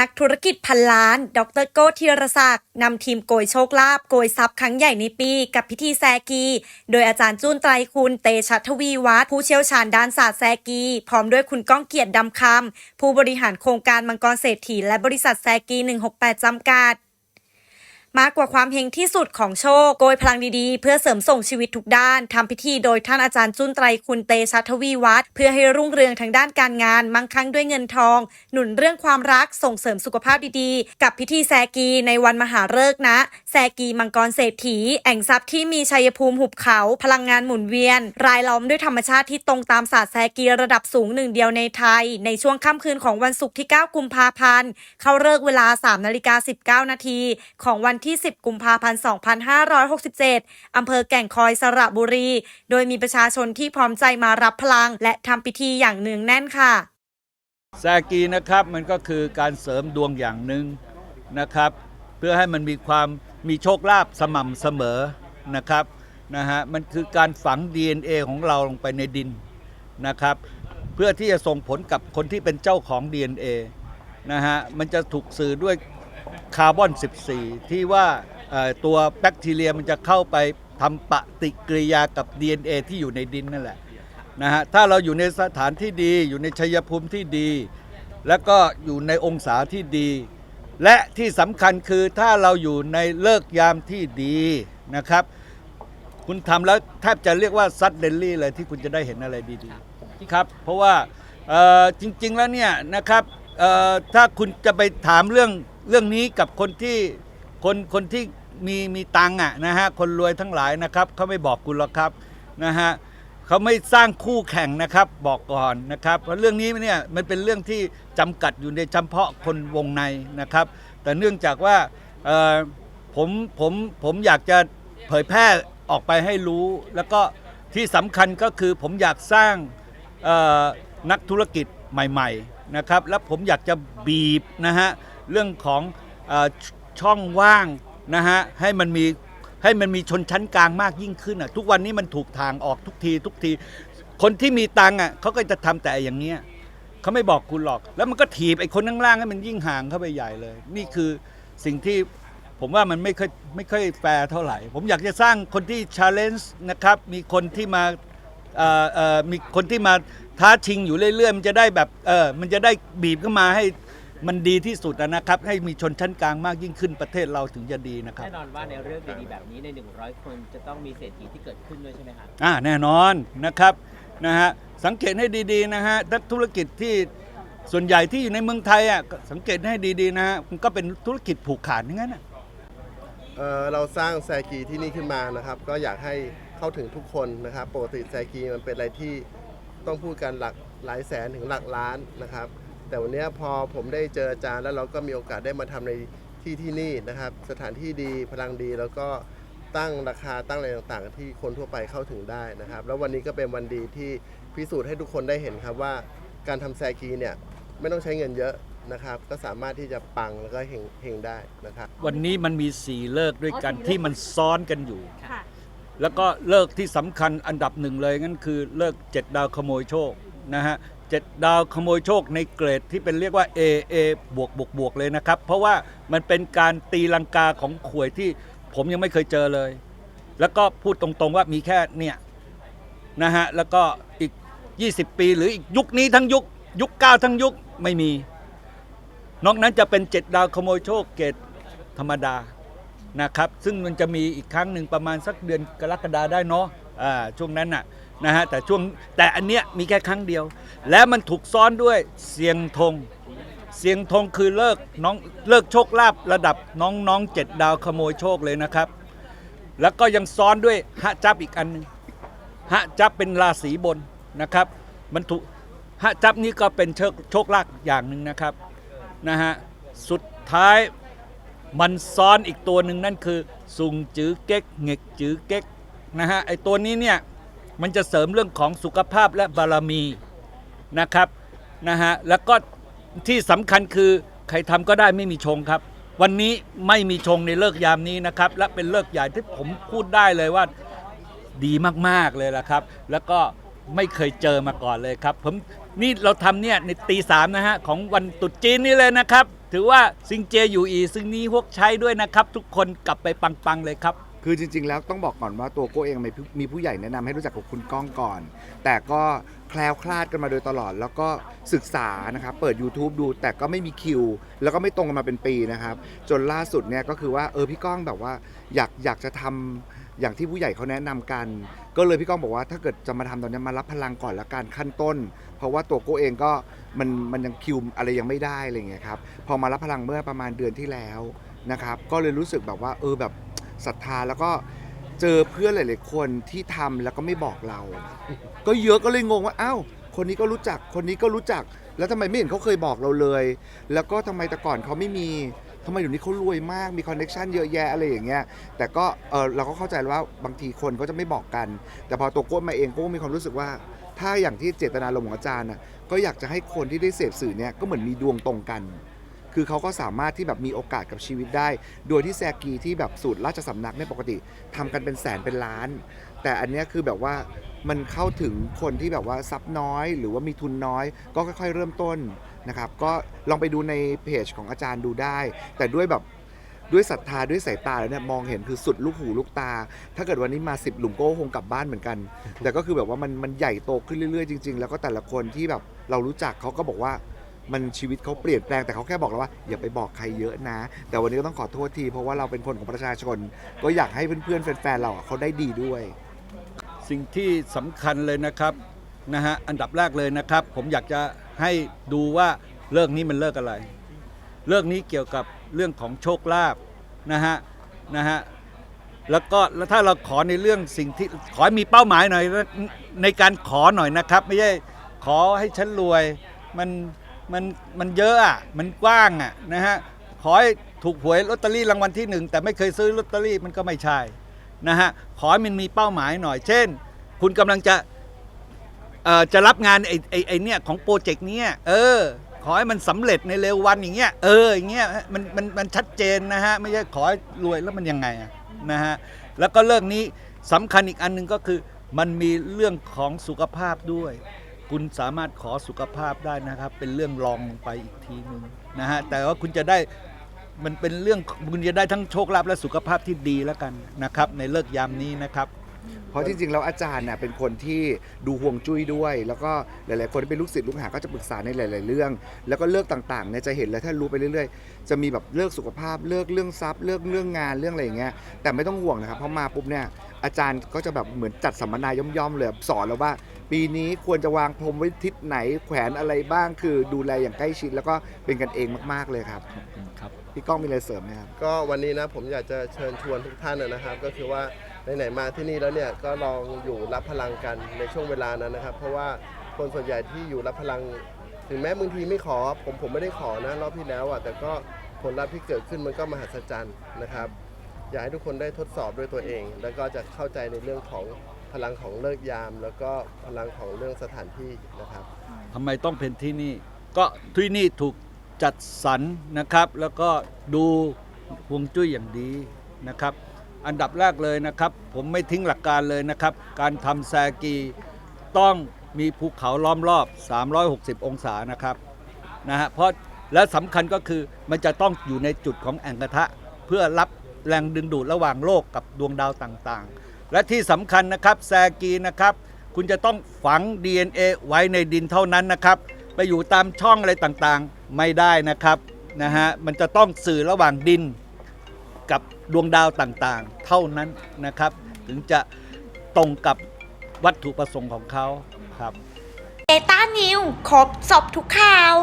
นักธุรกิจพันล้าน ดรโก้ธีรศักดิ์นำทีมโกยโชคลาภโกยทรัพย์ครั้งใหญ่ในปี กับพิธีแซกี โดยอาจารย์จุนไตรคุณเตชะทวีวัฒน์ผู้เชี่ยวชาญด้านศาสตร์แซกี พร้อมด้วยคุณก้องเกียรติดำคำผู้บริหารโครงการมังกรเศรษฐีและบริษัทแซกี 168 จำกัด มากกว่าความเฮงที่สุดของโชค โกยพลังดีๆ เพื่อเสริมส่งชีวิตทุกด้านทำพิธีโดยท่านอาจารย์จุนไตรคุณเตชะทวีวัฒน์เพื่อให้รุ่งเรืองทางด้านการงาน มั่งคั่งด้วยเงินทอง หนุนเรื่องความรักส่งเสริมสุขภาพดีๆ กับพิธีแซกีในวันมหาฤกษ์นะ แซกีมังกรเศรษฐี แอ่งทรัพย์ที่มีชัยภูมิหุบเขา พลังงานหมุนเวียน รายล้อมด้วยธรรมชาติที่ตรงตามศาสตร์แซกีระดับสูงหนึ่งเดียวในไทย ในช่วงค่ำคืนของวันศุกร์ที่ 9 กุมภาพันธ์ เข้าเลิกษ์เวลา 3 นาฬิกา 19 นาทีของวันที่ 10 กุมภาพันธ์ 2567 อำเภอแก่งคอยสระบุรี โดยมีประชาชนที่พร้อมใจมารับพลัง และทำพิธีอย่างเนืองแน่นค่ะ แซกีนะครับมันก็คือการเสริมดวงอย่างหนึ่งนะครับ เพื่อให้มันมีความมีโชคลาภสม่ำเสมอนะครับนะฮะมันคือการฝัง DNA ของเราลงไปในดินนะครับ เพื่อที่จะส่งผลกับคนที่เป็นเจ้าของ DNA นะฮะมันจะถูกสื่อด้วย คาร์บอน 14 ที่ว่าตัวแบคทีเรียมันจะเข้าไปทำปฏิกิริยากับ DNA ที่อยู่ในดินนั่นแหละนะฮะถ้าเราอยู่ในสถานที่ดี อยู่ในชัยภูมิที่ดี แล้วก็อยู่ในองศาที่ดี และที่สำคัญคือถ้าเราอยู่ในเลิกยามที่ดีนะครับ คุณทำแล้วแทบจะเรียกว่าซัดเดนลี่เลยที่คุณจะได้เห็นอะไรดีๆครับ เพราะว่าจริง ๆ แล้วเนี่ยนะครับถ้าคุณจะไปถามเรื่อง เรื่องนี้กับคนที่คนคนที่มีมีตังอะนะฮะคนรวยทั้งหลายนะครับเขาไม่บอกคุณหรอกครับนะฮะเขาไม่สร้างคู่แข่งนะครับบอกก่อนนะครับ เพราะเรื่องนี้เนี่ยมันเป็นเรื่องที่จำกัดอยู่ในเฉพาะคนวงในนะครับ แต่เนื่องจากว่าผมผมผมอยากจะเผยแพร่ออกไปให้รู้ แล้วก็ที่สำคัญก็คือผมอยากสร้างนักธุรกิจใหม่ ๆนะครับ แล้วผมอยากจะบีบนะฮะ เรื่องของอช่องว่างนะฮะให้มันมีให้มันมีชนชั้นกลางมากยิ่งขึ้นอะทุกวันนี้มันถูกทางออกทุกทีทุกที คนที่มีตังอะเขาก็จะทำแต่อย่างเงี้ยเขาไม่บอกคุณหรอก แล้วมันก็ถีบไอ้คนข้างล่างให้มันยิ่งห่างเข้าไปใหญ่เลย นี่คือสิ่งที่ผมว่ามันไม่ค่อยไม่ค่อยแฟร์เท่าไหร่ ผมอยากจะสร้างคนที่ชาเลนจ์นะครับ มีคนที่มาเอ่อเอ่อมีคนที่มาท้าชิงอยู่เรื่อยๆ มันจะได้แบบเออมันจะได้บีบเข้ามาให้ มันดีที่สุดอะนะครับ ให้มีชนชั้นกลางมากยิ่งขึ้นประเทศเราถึงจะดีนะครับ แน่นอนว่าในเรื่องดีๆแบบนี้ใน 100 คนจะต้องมีเศรษฐีที่เกิดขึ้นด้วยใช่ไหมครับอ่าแน่นอนนะครับนะฮะสังเกตให้ดีๆนะฮะนักธุรกิจที่ส่วนใหญ่ที่อยู่ในเมืองไทยอะก็สังเกตให้ดีๆนะฮะมันก็เป็นธุรกิจผูกขาดอย่างนั้นน่ะเอ่อเราสร้างแซกีที่นี่ขึ้นมานะครับ ก็อยากให้เข้าถึงทุกคนนะครับปกติแซกีมันเป็นอะไรที่ต้องพูดกันหลักหลายแสนถึงหลักล้านนะครับ แต่วันเนี้ยพอผมได้เจออาจารย์แล้วเราก็มีโอกาสได้มาทำในที่ที่นี่นะครับ สถานที่ดีพลังดีแล้วก็ตั้งราคาตั้งอะไรต่างๆ ที่คนทั่วไปเข้าถึงได้นะครับ แล้ววันนี้ก็เป็นวันดีที่พิสูจน์ให้ทุกคนได้เห็นครับว่าการทำแซกีเนี่ยไม่ต้องใช้เงินเยอะนะครับ ก็สามารถที่จะปังแล้วก็เฮงเฮงได้นะครับ วันนี้มันมีสี่เลิกด้วยกันอ๋อสี่เลิกที่มันซ้อนกันอยู่ค่ะแล้วก็เลิกที่สำคัญอันดับหนึ่งเลยงั้นคือเลิกเจ็ดดาวขโมยโชคนะฮะ เจ็ดดาวขโมยโชคในเกรดที่เป็นเรียกว่า A A บวกบวกบวกเลยนะครับ เพราะว่ามันเป็นการตีลังกาของขวยที่ผมยังไม่เคยเจอเลย แล้วก็พูดตรงๆว่ามีแค่เนี่ยนะฮะแล้วก็อีก 20 ปีหรืออีกยุคนี้ทั้งยุค ยุคเก้าทั้งยุคไม่มี นอกนั้นจะเป็นเจ็ดดาวขโมยโชคเกรดธรรมดานะครับ ซึ่งมันจะมีอีกครั้งหนึ่งประมาณสักเดือนกรกฎาได้เนาะอ่าช่วงนั้นน่ะ นะฮะแต่ช่วงแต่อันเนี้ยมีแค่ครั้งเดียว และมันถูกซ้อนด้วยเสียงธงเสียงธงคือเลิกน้องเลิกโชคลาภระดับน้องน้องเจ็ดดาวขโมยโชคเลยนะครับ แล้วก็ยังซ้อนด้วยฮะจับอีกอันนึงฮะจับเป็นราศีบนนะครับ มันถูกฮะจับนี้ก็เป็นโชคโชคลาภอย่างหนึ่งนะครับนะฮะสุดท้ายมันซ้อนอีกตัวหนึ่งนั่นคือซุงจื้อเก๊กเงกจื้อเก๊กนะฮะไอตัวนี้เนี่ย มันจะเสริมเรื่องของสุขภาพและบารมีนะครับนะฮะแล้วก็ที่สำคัญคือใครทำก็ได้ไม่มีชงครับ วันนี้ไม่มีชงในเลิกยามนี้นะครับ และเป็นเลิกใหญ่ที่ผมพูดได้เลยว่าดีมากๆเลยละครับ แล้วก็ไม่เคยเจอมาก่อนเลยครับผมนี่เราทำเนี่ยในตีสามนะฮะของวันตรุษจีนนี่เลยนะครับ ถือว่าซิงเจอยู่อีซึ่งนี้พวกใช้ด้วยนะครับ ทุกคนกลับไปปังๆเลยครับ คือจริง ๆ แล้วต้องบอกก่อนว่าตัวโก้เองมีผู้ใหญ่แนะนำให้รู้จักกับคุณก้องก่อน แต่ก็แคล้วคลาดกันมาโดยตลอด แล้วก็ศึกษานะครับเปิด YouTube ดูแต่ก็ไม่มีคิว แล้วก็ไม่ตรงกันมาเป็นปีนะครับ จนล่าสุดเนี่ยก็คือว่าเออพี่ก้องแบบว่าอยากอยากจะทำอย่างที่ผู้ใหญ่เขาแนะนำกัน ก็เลยพี่ก้องบอกว่าถ้าเกิดจะมาทำตอนนี้มารับพลังก่อนละกันขั้นต้น เพราะว่าตัวโก้เองก็มันมันยังคิวอะไรยังไม่ได้อะไรอย่างเงี้ยครับพอมารับพลังเมื่อประมาณเดือนที่แล้วนะครับก็เลยรู้สึกแบบว่าเออแบบ ศรัทธาแล้วก็เจอเพื่อนหลาย ๆ คนที่ทำแล้วก็ไม่บอกเรา ก็เยอะก็เลยงงว่าอ้าวคนนี้ก็รู้จักคนนี้ก็รู้จัก แล้วทำไมไม่เห็นเขาเคยบอกเราเลย แล้วก็ทำไมแต่ก่อนเขาไม่มีทำไมเดี๋ยวนี้เขารวยมากมีคอนเน็ชันเยอะแยะอะไรอย่างเงี้ยแต่ก็เออเราก็เข้าใจว่าบางทีคนก็จะไม่บอกกัน แต่พอตัวโก้มาเองโก้มีความรู้สึกว่า ถ้าอย่างที่เจตนาลมณ์ของอาจารย์น่ะก็อยากจะให้คนที่ได้เสพสื่อเนี่ยก็เหมือนมีดวงตรงกัน คือเขาก็สามารถที่แบบมีโอกาสกับชีวิตได้ โดยที่แซกีที่แบบสูตรราชสำนักเนี่ปกติทำกันเป็นแสนเป็นล้าน แต่อันเนี้ยคือแบบว่ามันเข้าถึงคนที่แบบว่าทรัพย์น้อย หรือว่ามีทุนน้อย ก็ค่อยๆเริ่มต้นนะครับก็ลองไปดูในเพจของอาจารย์ดูได้ แต่ด้วยแบบด้วยศรัทธาด้วยสายตาแล้วเนี่ยมองเห็นคือสุดลูกหูลูกตา ถ้าเกิดวันนี้มา 10 หลุมโก้คงกลับบ้านเหมือนกัน แต่ก็คือแบบว่ามันมันใหญ่โตขึ้นเรื่อยๆจริงๆ แล้วก็แต่ละคนที่แบบเรารู้จักเขาก็บอกว่า มันชีวิตเขาเปลี่ยนแปลงแต่เขาแค่บอกเราว่าอย่าไปบอกใครเยอะนะ แต่วันนี้ก็ต้องขอโทษที เพราะว่าเราเป็นคนของประชาชน ก็อยากให้เพื่อนๆแฟนๆเราอะเขาได้ดีด้วย สิ่งที่สำคัญเลยนะครับนะฮะอันดับแรกเลยนะครับ ผมอยากจะให้ดูว่าเลิกนี้มันเลิกอะไรเลิกนี้เกี่ยวกับเรื่องของโชคลาภนะฮะนะฮะแล้วก็แล้วถ้าเราขอในเรื่องสิ่งที่ขอให้มีเป้าหมายหน่อยในการขอหน่อยนะครับ ไม่ใช่ขอให้ฉันรวยมัน มันมันเยอะอะมันกว้างอะนะฮะขอให้ถูกหวยลอตเตอรี่รางวัลที่หนึ่งแต่ไม่เคยซื้อลอตเตอรี่มันก็ไม่ใช่นะฮะขอให้มันมีเป้าหมายหน่อย เช่น คุณกำลังจะเอ่อจะรับงานไอ้ไอ้ไอ้เนี่ยของโปรเจกต์เนี้ยเออ ขอให้มันสำเร็จในเร็ววันอย่างเงี้ยเอออย่างเงี้ยมันมันมันชัดเจนนะฮะไม่ใช่ขอให้รวยแล้วมันยังไงนะฮะแล้วก็เรื่องนี้สำคัญอีกอันหนึ่งก็คือมันมีเรื่องของสุขภาพด้วย คุณสามารถขอสุขภาพได้นะครับ เป็นเรื่องรองลงไปอีกทีหนึ่งนะฮะแต่ว่าคุณจะได้มันเป็นเรื่องคุณจะได้ทั้งโชคลาภและสุขภาพที่ดีแล้วกันนะครับ ในเลิกยามนี้นะครับ เพราะจริงๆแล้วอาจารย์เนี่ยเป็นคนที่ดูห่วงจุ้ยด้วย แล้วก็หลายๆคนที่เป็นลูกศิษย์ลูกหาก็จะปรึกษาในหลาย ๆ เรื่อง แล้วก็เลิกต่างๆเนี่ยจะเห็นแล้วถ้ารู้ไปเรื่อย ๆ จะมีแบบเลิกสุขภาพเลิกเรื่องทรัพย์เลิกเรื่องงานเรื่องอะไรอย่างเงี้ยแต่ไม่ต้องห่วงนะครับเพราะมาปุ๊บเนี่ยอาจารย์ก็จะแบบเหมือนจัดสัมมนาย่อมๆเลยสอนเราว่า ปีนี้ควรจะวางพรมไว้ทิศไหนแขวนอะไรบ้างคือดูแลอย่างใกล้ชิดแล้วก็เป็นกันเองมาก ๆเลยครับครับพี่ก้องมีอะไรเสริมไหมครับ ก็วันนี้นะผมอยากจะเชิญชวนทุกท่านนะครับ ก็คือว่าไหนๆมาที่นี่แล้วเนี่ยก็ลองอยู่รับพลังกันในช่วงเวลานั้นนะครับ เพราะว่าคนส่วนใหญ่ที่อยู่รับพลัง ถึงแม้บางทีไม่ขอ ผมผมไม่ได้ขอนะรอบที่แล้วอะแต่ก็ผลลัพธ์ที่เกิดขึ้นมันก็มหัศจรรย์นะครับ อยากให้ทุกคนได้ทดสอบด้วยตัวเอง แล้วก็จะเข้าใจในเรื่องของพลังของเลิกยาม แล้วก็พลังของเรื่องสถานที่นะครับ ทำไมต้องเป็นที่นี่ ก็ที่นี่ถูกจัดสรรนะครับ แล้วก็ดูฮวงจุ้ยอย่างดีนะครับ อันดับแรกเลยนะครับ ผมไม่ทิ้งหลักการเลยนะครับ การทำแซกีต้องมีภูเขาล้อมรอบ 360 องศานะครับนะฮะเพราะและสำคัญก็คือมันจะต้องอยู่ในจุดของแอ่งกระทะเพื่อรับ แรงดึงดูดระหว่างโลกกับดวงดาวต่างๆ และที่สำคัญนะครับแซกีนะครับ คุณจะต้องฝัง DNA ไว้ในดินเท่านั้นนะครับ ไปอยู่ตามช่องอะไรต่างๆไม่ได้นะครับนะฮะมันจะต้องสื่อระหว่างดินกับดวงดาวต่างๆ เท่านั้นนะครับ ถึงจะตรงกับวัตถุประสงค์ของเขาครับเบต้านิวครบสอบทุกข่าว